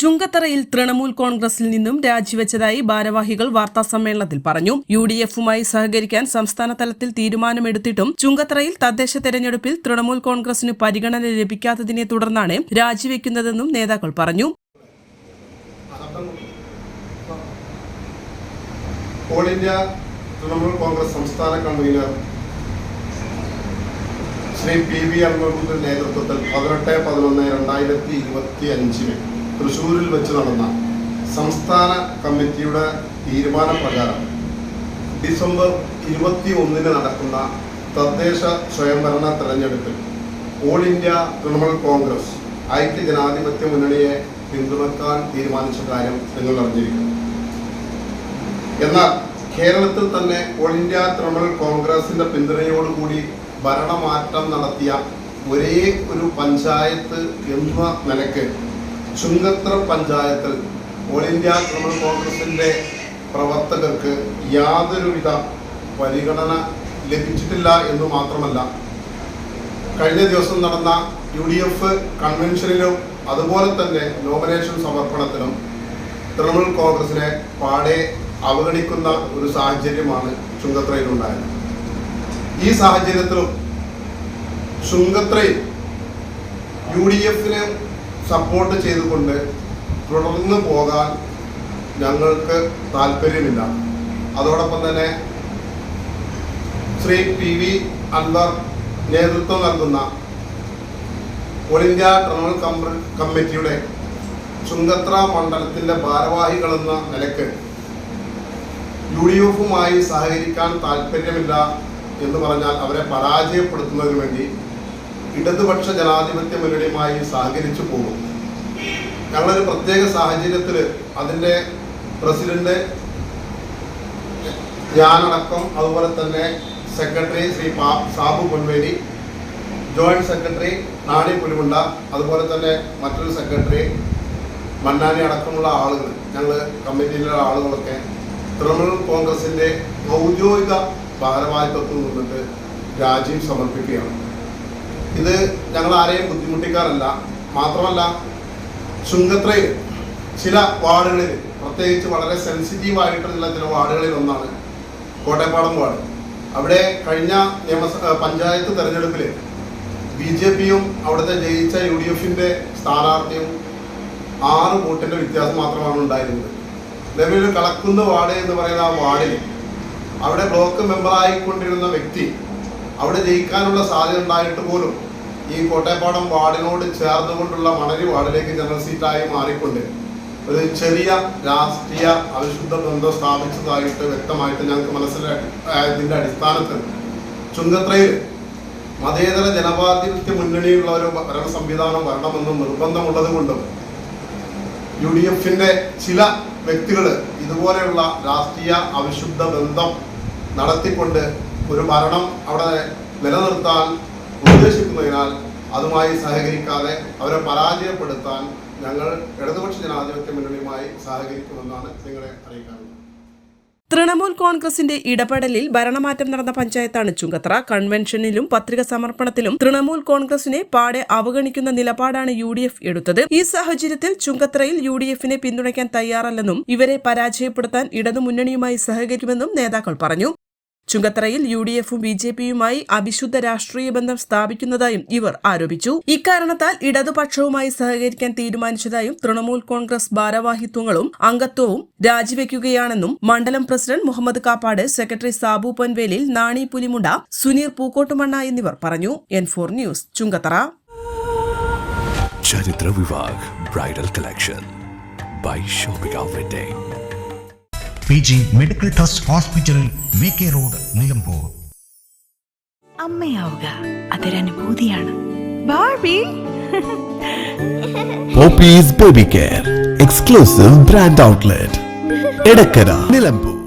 ചുങ്കത്തറയിൽ തൃണമൂൽ കോൺഗ്രസിൽ നിന്നും രാജിവെച്ചതായി ഭാരവാഹികൾ വാർത്താസമ്മേളനത്തിൽ പറഞ്ഞു. യു ഡി എഫുമായി സഹകരിക്കാൻ സംസ്ഥാന തലത്തിൽ തീരുമാനമെടുത്തിട്ടും ചുങ്കത്തറയിൽ തദ്ദേശ തെരഞ്ഞെടുപ്പിൽ തൃണമൂൽ കോൺഗ്രസിന് പരിഗണന ലഭിക്കാത്തതിനെ തുടർന്നാണ് രാജിവെക്കുന്നതെന്നും നേതാക്കൾ പറഞ്ഞു. ഓൾ ഇന്ത്യ തൃണമൂൽ കോൺഗ്രസ് സംസ്ഥാന കൺവീനർ ശ്രീ പി വി അൻവറിന്റെ നേതൃത്വത്തിൽ പതിനെട്ട് പതിനൊന്ന് രണ്ടായിരത്തി ഇരുപത്തി അഞ്ചിന് തൃശ്ശൂരിൽ വെച്ച് നടന്ന സംസ്ഥാന കമ്മിറ്റിയുടെ തീരുമാനപ്രകാരം ഡിസംബർ ഇരുപത്തി ഒന്നിന് നടക്കുന്ന തദ്ദേശ സ്വയംഭരണ തെരഞ്ഞെടുപ്പിൽ ഓൾ ഇന്ത്യ തൃണമൂൽ കോൺഗ്രസ് ഐക്യ ജനാധിപത്യ മുന്നണിയെ പിന്തുണക്കാൻ തീരുമാനിച്ച കാര്യം നിങ്ങൾ അറിഞ്ഞിരിക്കുന്നു എന്നാൽ കേരളത്തിൽ തന്നെ ഓൾ ഇന്ത്യ തൃണമൂൽ കോൺഗ്രസിന്റെ പിന്തുണയോടുകൂടി ഭരണമാറ്റം നടത്തിയ ഒരേ ഒരു പഞ്ചായത്ത് എന്ന നിലയ്ക്ക് ചുങ്കത്ര പഞ്ചായത്തിൽ ഓൾ ഇന്ത്യ തൃണമൂൽ കോൺഗ്രസിന്റെ പ്രവർത്തകർക്ക് യാതൊരുവിധ പരിഗണന ലഭിച്ചിട്ടില്ല എന്ന് മാത്രമല്ല കഴിഞ്ഞ ദിവസം നടന്ന യു ഡി എഫ് കൺവെൻഷനിലും അതുപോലെ തന്നെ നോമിനേഷൻ സമർപ്പണത്തിലും തൃണമൂൽ കോൺഗ്രസിനെ പാടെ അവഗണിക്കുന്ന ഒരു സാഹചര്യമാണ് ചുങ്കത്രയിലുണ്ടായത്. ഈ സാഹചര്യത്തിലും ചുങ്കത്രയിൽ യു ഡി എഫിനെ സപ്പോർട്ട് ചെയ്തുകൊണ്ട് തുടർന്ന് പോകാൻ ഞങ്ങൾക്ക് താല്പര്യമില്ല. അതോടൊപ്പം തന്നെ ശ്രീ പി വി അൻവർ നേതൃത്വം നൽകുന്ന ഓൾ ഇന്ത്യ തൃണമൂൽ കമ്മിറ്റിയുടെ ചുങ്കത്ര മണ്ഡലത്തിന്റെ ഭാരവാഹികളെന്ന നിലയ്ക്ക് യു ഡി എഫുമായി സഹകരിക്കാൻ താല്പര്യമില്ല എന്ന് പറഞ്ഞാൽ അവരെ പരാജയപ്പെടുത്തുന്നതിന് വേണ്ടി ഇടതുപക്ഷ ജനാധിപത്യ മുന്നണിയുമായി സഹകരിച്ചു പോകും. ഞങ്ങളൊരു പ്രത്യേക സാഹചര്യത്തിൽ അതിന്റെ പ്രസിഡന്റ് ഞാനടക്കം അതുപോലെ തന്നെ secretary Shri Sabu Ponveli joint secretary Nani Pulimunda അതുപോലെ തന്നെ മറ്റൊരു സെക്രട്ടറി മണ്ണാനി അടക്കമുള്ള ആളുകൾ ഞങ്ങൾ കമ്മിറ്റിയിലുള്ള ആളുകളൊക്കെ തൃണമൂൽ കോൺഗ്രസിന്റെ ഔദ്യോഗിക ഭാരവാഹിത്വത്തിൽ നിന്നിട്ട് രാജ്യം സമർപ്പിക്കുകയാണ്. ഇത് ഞങ്ങൾ ആരെയും ബുദ്ധിമുട്ടിക്കാറില്ല. മാത്രമല്ല ചുങ്കത്രയിൽ ചില വാർഡുകളിൽ പ്രത്യേകിച്ച് വളരെ സെൻസിറ്റീവ് ആയിട്ടുള്ള ചില വാർഡുകളിൽ ഒന്നാണ് കോട്ടയപ്പാടം വാർഡ്. അവിടെ കഴിഞ്ഞ നിയമസ പഞ്ചായത്ത് തെരഞ്ഞെടുപ്പിൽ ബി ജെ പിയും അവിടുത്തെ ജയിച്ച യു ഡി എഫിന്റെ സ്ഥാനാർത്ഥിയും ആറ് വോട്ടിന്റെ വ്യത്യാസം മാത്രമാണ് ഉണ്ടായിരുന്നത്. നിലവിൽ കളക്കുന്ന് വാർഡ് എന്ന് പറയുന്ന ആ വാർഡിൽ അവിടെ ബ്ലോക്ക് മെമ്പറായിക്കൊണ്ടിരുന്ന വ്യക്തി അവിടെ ജയിക്കാനുള്ള സാധ്യത ഉണ്ടായിട്ട് പോലും ഈ കോട്ടയപ്പാടം വാർഡിനോട് ചേർന്നുകൊണ്ടുള്ള മണലി വാർഡിലേക്ക് ജനറൽ സീറ്റായി മാറിക്കൊണ്ട് ഒരു ചെറിയ രാഷ്ട്രീയ അവിശുദ്ധ ബന്ധം സ്ഥാപിച്ചതായിട്ട് വ്യക്തമായിട്ട് ഞങ്ങൾക്ക് മനസ്സിലായതിന്റെ അടിസ്ഥാനത്തിൽ ചുങ്കത്രയിൽ മതേതര ജനപാധിപത്യ മുന്നണിയുള്ള ഒരു ഭരണ സംവിധാനം വരണമെന്ന് നിർബന്ധമുള്ളത് കൊണ്ടും യു ഡി എഫിന്റെ ചില വ്യക്തികൾ ഇതുപോലെയുള്ള രാഷ്ട്രീയ അവിശുദ്ധ ബന്ധം നടത്തിക്കൊണ്ട് ഒരു ഭരണം അവിടെ നിലനിർത്താൻ ഉദ്ദേശിക്കുന്നതിനാൽ അതുമായി സഹകരിക്കാതെ അവരെ പരാജയപ്പെടുത്താൻ ഞങ്ങൾ ഇടതുപക്ഷ ജനാധിപത്യ മുന്നണിയുമായി സഹകരിക്കുമെന്നാണ് നിങ്ങളെ അറിയിക്കാറുള്ളത് തൃണമൂൽ കോൺഗ്രസിന്റെ ഇടപെടലിൽ ഭരണമാറ്റം നടന്ന പഞ്ചായത്താണ് ചുങ്കത്ര. കൺവെൻഷനിലും പത്രിക സമർപ്പണത്തിലും തൃണമൂൽ കോൺഗ്രസിനെ പാടെ അവഗണിക്കുന്ന നിലപാടാണ് യു ഡി എഫ് എടുത്തത്. ഈ സാഹചര്യത്തിൽ ചുങ്കത്രയിൽ യു ഡി എഫിനെ പിന്തുണയ്ക്കാൻ തയ്യാറല്ലെന്നും ഇവരെ പരാജയപ്പെടുത്താൻ ഇടതുമുന്നണിയുമായി സഹകരിക്കുമെന്നും നേതാക്കൾ പറഞ്ഞു. ചുങ്കത്തറയിൽ യു ഡി എഫും ബി ജെ പിയുമായി അവിശുദ്ധ രാഷ്ട്രീയ ബന്ധം സ്ഥാപിക്കുന്നതായും ഇവർ ആരോപിച്ചു. ഇക്കാരണത്താൽ ഇടതുപക്ഷവുമായി സഹകരിക്കാൻ തീരുമാനിച്ചതായും തൃണമൂൽ കോൺഗ്രസ് ഭാരവാഹിത്വങ്ങളും അംഗത്വവും രാജിവെക്കുകയാണെന്നും മണ്ഡലം പ്രസിഡന്റ് മുഹമ്മദ് കാപ്പാട് സെക്രട്ടറി സാബു പൊൻവേലിൽ നാണി പുലിമുണ്ട സുനീർ പൂക്കോട്ടുമണ്ണ എന്നിവർ പറഞ്ഞു. N four news Chungathara. Bridal collection. By shopping P G medical trust ഹോസ്പിറ്റലിൽ വി കെ റോഡ് നിലമ്പൂർ. അമ്മയാവുക. അതൊരനുഭൂതിയാണ്. Popees baby care exclusive brand outlet Edakkara Nilambur.